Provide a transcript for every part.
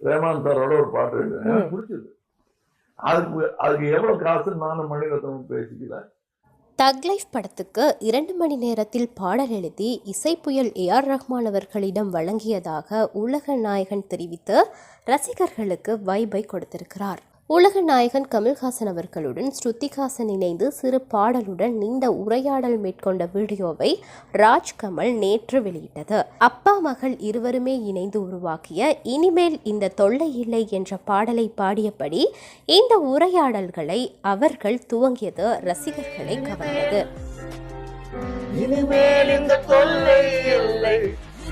ரேமான் சாரோட ஒரு பாட்டு எழுதுனேன் பிடிச்சது அதுக்கு அதுக்கு எவ்வளவு காசு நானும் மணிரத்னம் பேசிக்கல தக் லைஃப் படத்துக்கு இரண்டு மணி நேரத்தில் பாடல் எழுதி இசைப்புயல் ஏ ஆர் ரஹ்மான் அவர்களிடம் வழங்கியதாக உலக நாயகன் தெரிவித்து ரசிகர்களுக்கு வைபை கொடுத்திருக்கிறார். உலக நாயகன் கமல்ஹாசன் அவர்களுடன் ஸ்ருதிஹாசன் இணைந்து சிறு பாடலுடன் நீண்ட உரையாடல் மேற்கொண்ட வீடியோவை ராஜ்கமல் நேற்று வெளியிட்டது. அப்பா மகள் இருவருமே இணைந்து உருவாக்கிய இனிமேல் இந்த தொல்லை இல்லை என்ற பாடலை பாடியபடி இந்த உரையாடல்களை அவர்கள் துவங்கியது ரசிகர்களை கவர்ந்தது.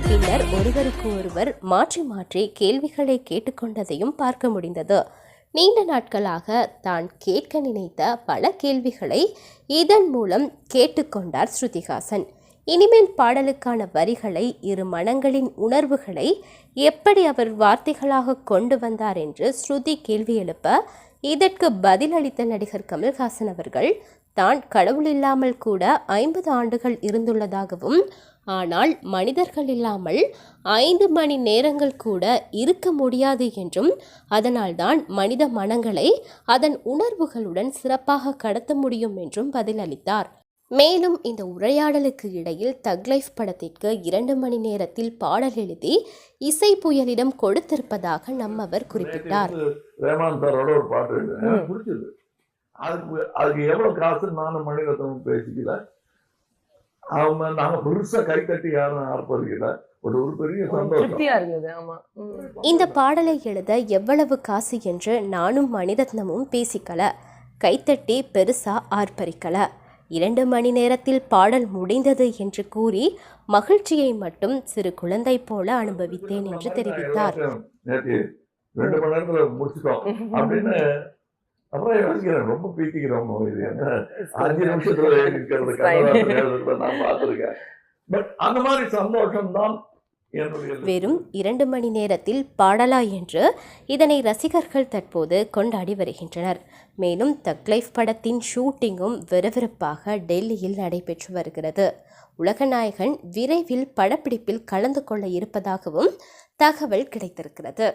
பின்னர் ஒருவருக்கு ஒருவர் மாற்றி மாற்றி கேள்விகளை கேட்டுக்கொண்டதையும் பார்க்க முடிந்தது. நீண்ட நாட்களாக தான் கேட்க நினைத்த பல கேள்விகளை இதன் மூலம் கேட்டுக்கொண்டார் ஸ்ருதிஹாசன். இனிமேல் பாடலுக்கான வரிகளை இரு மனங்களின் உணர்வுகளை எப்படி அவர் வார்த்தைகளாக கொண்டு வந்தார் என்று ஸ்ருதி கேள்வி எழுப்ப இதற்கு பதிலளித்த நடிகர் கமல்ஹாசன் அவர்கள் தான் கடவுள் இல்லாமல் கூட ஐம்பது ஆண்டுகள் இருந்துள்ளதாகவும் ஆனால் மனிதர்கள் இல்லாமல் ஐந்து மணி நேரங்கள் கூட இருக்க முடியாது என்றும் அதனால்தான் மனித மனங்களை அதன் உணர்வுகளுடன் சிறப்பாக கடத்த முடியும் என்றும் பதிலளித்தார். மேலும் இந்த உரையாடலுக்கு இடையில் தக் லைஃப் படத்திற்கு இரண்டு மணி நேரத்தில் பாடல் எழுதி இசை புயலிடம் கொடுத்திருப்பதாக நம்மவர் குறிப்பிட்டார். எழுதுனேன் எனக்கு பிடிச்சது. அதுக்கு அதுக்கு எவ்வளவு காசு நானும் மணிரத்னம் பேசிக்கல. அவங்க நாங்க பெருசா கை தட்டி யாரும் ஆர்ப்பரிக்கல. ஒரு ஒரு பெரிய சந்தோஷம். திருப்தியா இருந்தது. ஆமா. ம். இந்த பாடலை எழுத எவ்வளவு காசு என்று நானும் மணிரத்னமும் பேசிக்கல. கைத்தட்டி பெருசா ஆர்ப்பரிக்கல. இரண்டு மணி நேரத்தில் பாடல் முடிந்தது என்று கூறி மகிழ்ச்சியை மட்டும் சிறு குழந்தை போல அனுபவித்தேன் என்று தெரிவித்தார். அப்புறம் யோசிக்கிறேன் ரொம்ப பீத்திக்கிறோம் இது என்ன? அஞ்சு நிமிஷத்துல இருக்கிறது கண்ணதாசன் எழுதுறத நான் பார்த்திருக்கேன். பட் அந்த மாதிரி சந்தோஷம் தான் என்னுடைய வெறும் இரண்டு மணி நேரத்தில் பாடலா என்று இதனை ரசிகர்கள் தற்போது கொண்டாடி வருகின்றனர். மேலும் தக் லைஃப் படத்தின் ஷூட்டிங்கும் விறுவிறுப்பாக டெல்லியில் நடைபெற்று வருகிறது. உலகநாயகன் விரைவில் படப்பிடிப்பில் கலந்து கொள்ள இருப்பதாகவும் தகவல் கிடைத்திருக்கிறது.